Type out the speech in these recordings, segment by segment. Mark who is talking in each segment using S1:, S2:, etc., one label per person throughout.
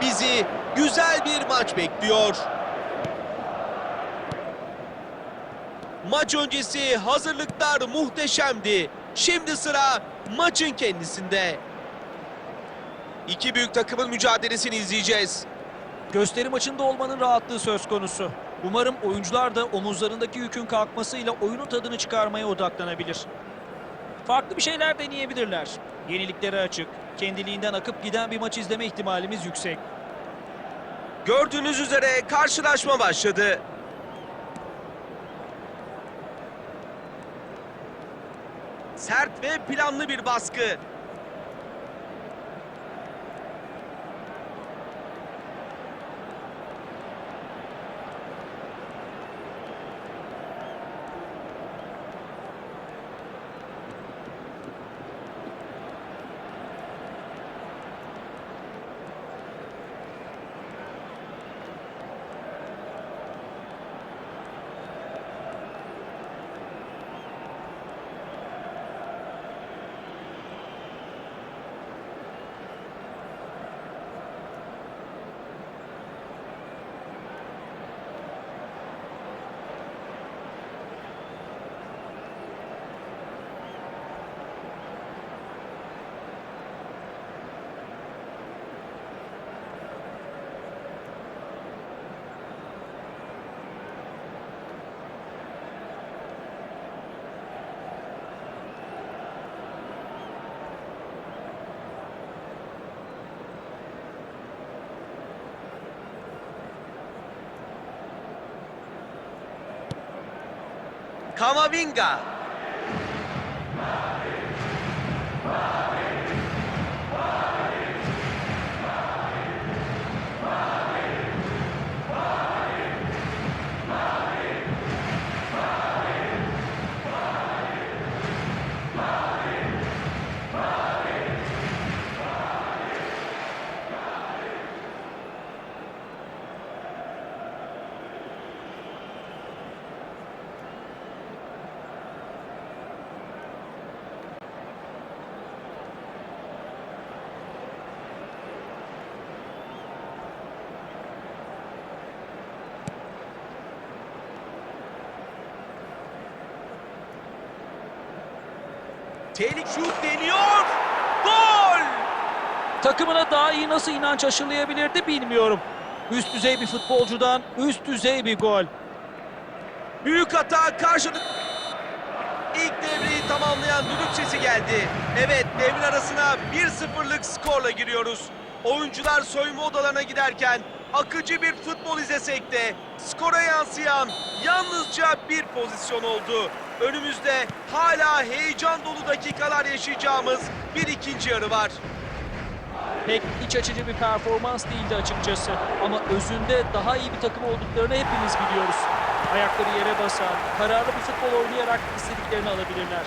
S1: Bizi güzel bir maç bekliyor. Maç öncesi hazırlıklar muhteşemdi. Şimdi sıra maçın kendisinde. İki büyük takımın mücadelesini izleyeceğiz.
S2: Gösteri maçında olmanın rahatlığı söz konusu. Umarım oyuncular da omuzlarındaki yükün kalkmasıyla oyunun tadını çıkarmaya odaklanabilir. Farklı bir şeyler deneyebilirler. Yeniliklere açık, kendiliğinden akıp giden bir maç izleme ihtimalimiz yüksek.
S1: Gördüğünüz üzere karşılaşma başladı. Sert ve planlı bir baskı. Kamavinga. Tehlike şut deniyor. Gol!
S2: Takımına daha iyi nasıl inanç aşılayabilirdi bilmiyorum. Üst düzey bir futbolcudan üst düzey bir gol.
S1: Büyük hata karşılık. İlk devreyi tamamlayan düdük sesi geldi. Evet devrin arasına 1-0'lık skorla giriyoruz. Oyuncular soyunma odalarına giderken akıcı bir futbol izlesek de skora yansıyan yalnızca bir pozisyon oldu. Önümüzde hala heyecan dolu dakikalar yaşayacağımız bir ikinci yarı var.
S2: Pek iç açıcı bir performans değildi açıkçası. Ama özünde daha iyi bir takım olduklarını hepimiz biliyoruz. Ayakları yere basan, kararlı bir futbol oynayarak istediklerini alabilirler.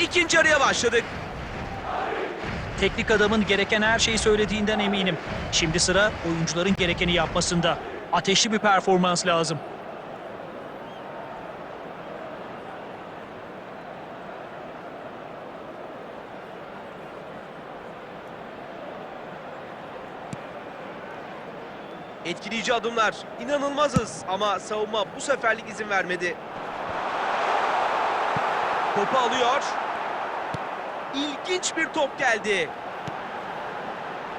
S1: İkinci yarıya başladık.
S2: Teknik adamın gereken her şeyi söylediğinden eminim. Şimdi sıra oyuncuların gerekeni yapmasında. Ateşli bir performans lazım.
S1: Etkileyici adımlar. İnanılmazız ama savunma bu seferlik izin vermedi. Topu alıyor. İlginç bir top geldi.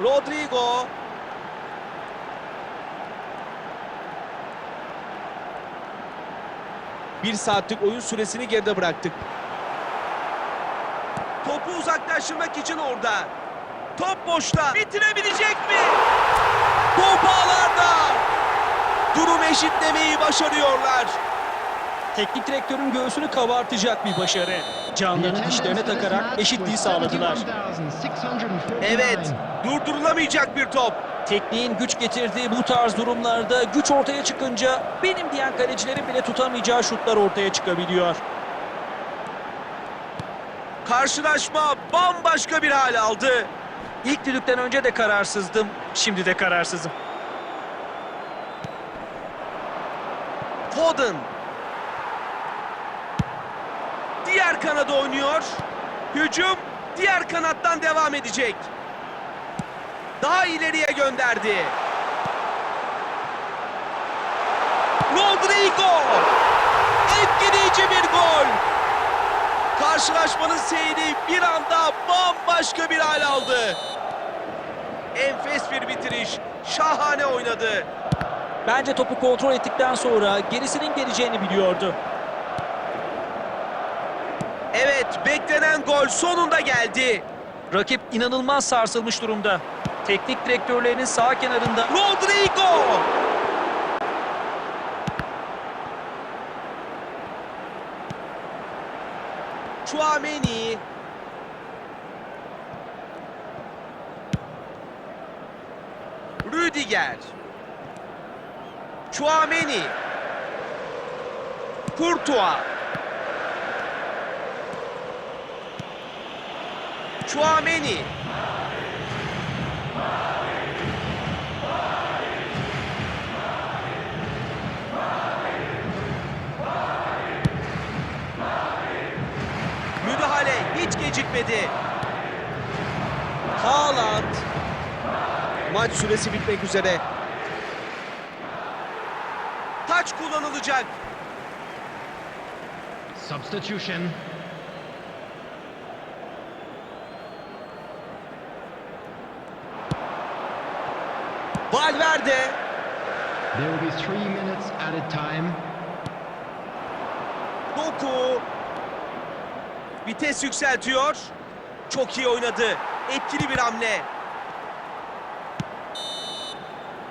S1: Rodrigo. Bir saatlik oyun süresini geride bıraktık. Topu uzaklaştırmak için orada. Top boşta. Bitirebilecek mi? Top ağlarda. Durum eşitlemeyi başarıyorlar.
S2: Teknik direktörün göğsünü kabartacak bir başarı. Canlarını dişlerine takarak eşitliği sağladılar.
S1: Evet, durdurulamayacak bir top.
S2: Tekniğin güç getirdiği bu tarz durumlarda güç ortaya çıkınca benim diyen kalecilerin bile tutamayacağı şutlar ortaya çıkabiliyor.
S1: Karşılaşma bambaşka bir hal aldı.
S2: İlk düdükten önce de kararsızdım, şimdi de kararsızım.
S1: Foden. Diğer kanada oynuyor. Hücum diğer kanattan devam edecek. Daha ileriye gönderdi. Rodrigo! Etkileyici bir gol. Karşılaşmanın seyri bir anda bambaşka bir hal aldı. Enfes bir bitiriş. Şahane oynadı.
S2: Bence topu kontrol ettikten sonra gerisinin geleceğini biliyordu.
S1: Evet, beklenen gol sonunda geldi.
S2: Rakip inanılmaz sarsılmış durumda. Teknik direktörlerinin sağ kenarında
S1: Rodrigo! Chouameni. Rüdiger. Chouameni. Courtois. Chouameni. Gecikmedi. Haaland. Maç süresi bitmek üzere. Taç kullanılacak.
S3: Substitution.
S1: Valverde.
S3: There will be three minutes added time.
S1: Doku. Vites yükseltiyor. Çok iyi oynadı. Etkili bir hamle.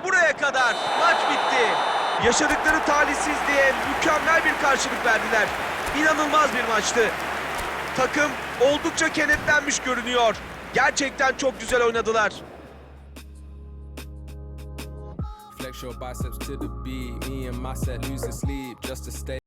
S1: Buraya kadar maç bitti. Yaşadıkları talihsizliğe mükemmel bir karşılık verdiler. İnanılmaz bir maçtı. Takım oldukça kenetlenmiş görünüyor. Gerçekten çok güzel oynadılar.
S4: Flex your biceps to the beat. Me and my set losing sleep just to stay.